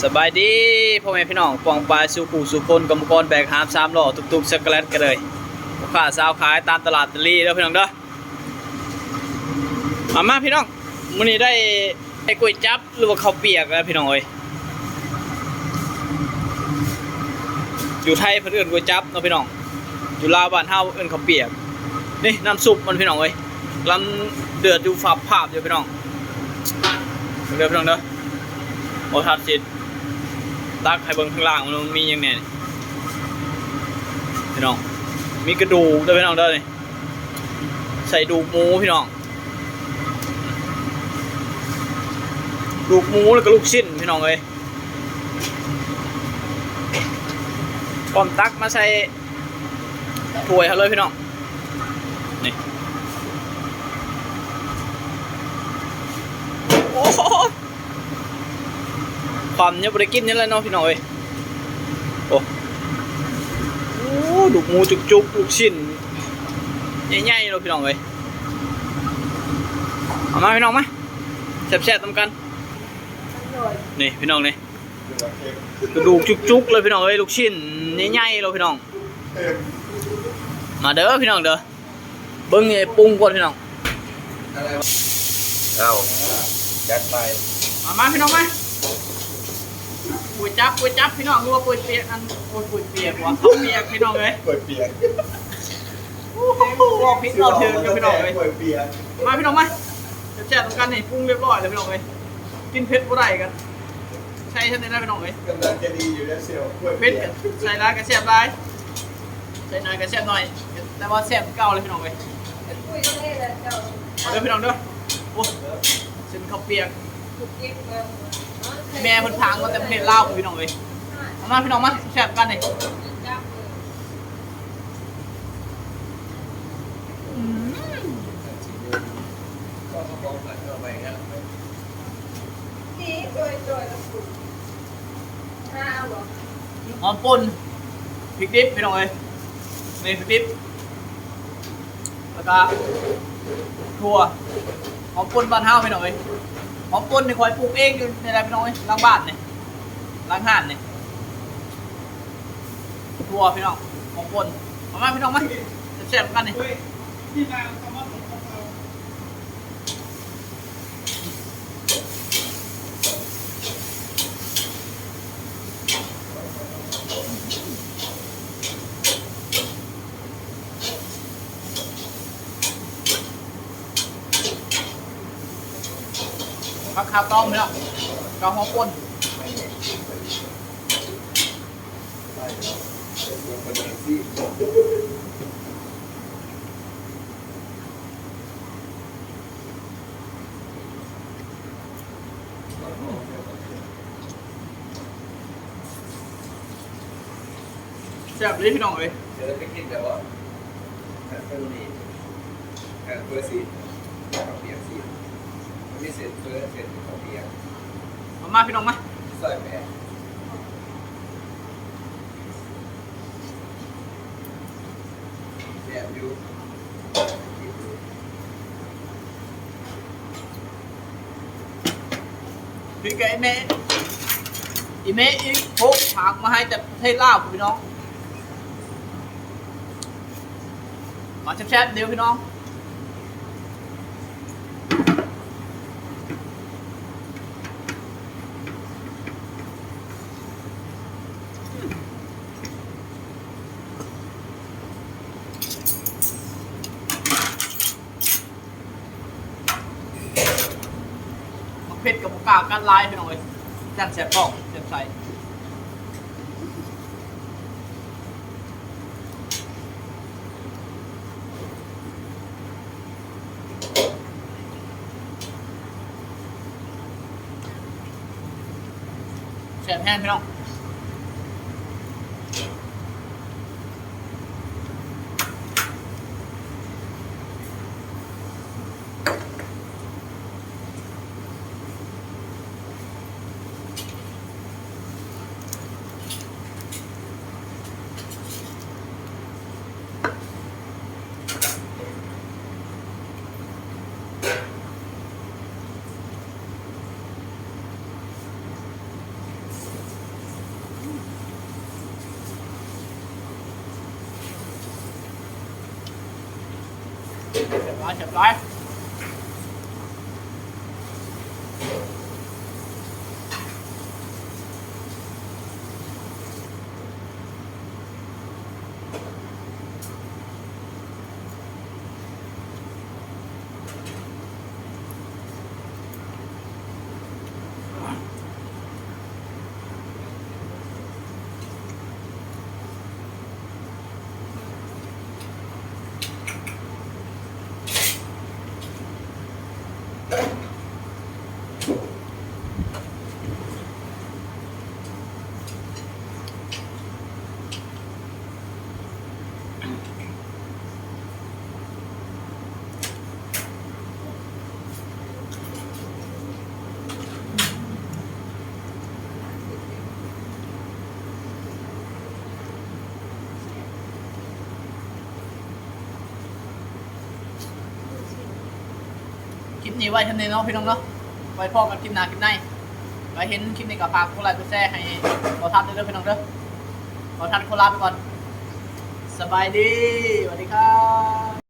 สบายดีพ่อแม่พี่น้องปองปลายสู่ผู้สู่คนกรรมกรแบกหามสามหล้อตุกๆช็อกโกแลตกันเลยลูกค้าสาวขายตามตลาดตะลีเด้อพี่น้องเด้อมามาพี่น้องมื้อนี้ได้ไอ้ก๋วยจับหรือว่าข้าวเปียกแล้วพี่น้องเอ้ยอยู่ไทยเพิ่นเอิ้นก๋วยจับเนาะพี่น้องอยู่ลาวบ้านเฮาเอิ้นข้าวเปียกนี่น้ำซุปมันพี่น้องเอ้ยกำเดือดอยู่ฝับภาพอยู่พี่น้องเด้อพี่น้องเด้อโอทัดสิตั ตักให้เบิ่งข้างล่างมันมีหยังแหน่นี่พี่น้อง มีกระดูกด้วยพี่น้องเด้อนี่ใส่ดูกหมูพี่น้อง ดูกหมูแล้วก็ลูกชิ้นพี่น้องเอ้ยปอมตักมาใส่ถ้วยเขาเลยพี่น้อง นี่โอ้โห ความเนี่ยบริกินนี่แหละเนาะพี่น้องเอ้ยโอ้โอ้ลูกหมูจุกๆลูกชิ้นใหญ่ๆเนาะพี่น้องเอ้ยเอามาพี่น้องมาแซ่บๆตามกันนี่พี่น้องนี่กระดูกจุกๆเลยพี่น้องเอ้ยลูกชิ้นใหญ่ๆเลยพี่น้อง มาเด้อพี่น้องเด้อเบิ้งไอ้ปรุงก่อนพี่น้องเอาจัดไปมามาพี่น้องมา ก๋วยจั๊บก๋วยจั๊บพี่น้องรู้ว่าก๋วยเปียกอันโอ้ยก๋วยเปียกวะข้าวเปียกพี่น้องเอ้ยเปิดเปียกบอกพริกเราเทิงกันพี่น้องเลยเปิดเปียกมาพี่น้องมาแช่ตรงกันนี่ปรุงเรียบร้อยเลยพี่น้องเลยกินเผ็ดบ่ได้กัน ใช่ท่านได้พี่น้องเลยกำลังจะดีอยู่แล้วเซลล์เปิดเผ็เปีดยกกับใส่ร้ายกับแซ่บร้ายใส่น้อยกับแซ่บน้อย แต่ว่าแซ่บเก่าเลยพี่น้องเลยเอาเด้อพี่น้องเด้อโอ้เส้นข้าวเปียก แม่เพิ่นพางมาแต่ประเทศลาวพี่น้องเลยเอามาพี่น้องมาแซ่บกันนี่อืมก็กระบอกหลังเข้าไปครับหอมป่นพริกดิบพี่น้องเอ้ยนี่พริกดิบแล้วก็ถั่วหอมป่นบ้านเฮาพี่น้องเอ้ย หอมป่นนี่คอยปลูกเองอยู่ในไรพี่น้องเอ้ยหล้างบ้านนี่หล้างห่านเนี่ยทั่วพี่น้องหอมป่นเอามาพี่น้องมาแซ่บๆกันเนี่ย ขาวต้มพี่น้องกับหอมป่นคนแซ่บเลยพี่น้องเอ้ยเจอไปกินแต่ว่าแค่ตัวนี้แค่เพื่สีกับเปลี่ยกสี มันไม่เสร็จเพื่อเสร็จกับเปียกเอามาพี่น้องมาใส่แม่แบบอยู่พี่กับไอ้แม่อีแม่อีกพกผักมาให้แต่ประเทศลาวพี่น้อง มาแซ่บๆเดี๋ยวพี่น้อง เผ็ดกับหมูกราวกันลายพี่น้องเลยจัดแสบปอกเจ็บใส่แสบแห้งพี่น้อง ร้อย นี้ไว้ทันนี้เนาะพี่น้องเนาะไว้พ่อกันคลิปหน้าคลิปในไว้เห็นคลิปนี้กับฝากกดไลค์กดแชร์ให้ขอทัดด้วยเด้อพี่น้องเด้อขอทัดโคลาไปก่อน สบายดีสวัสดีครับ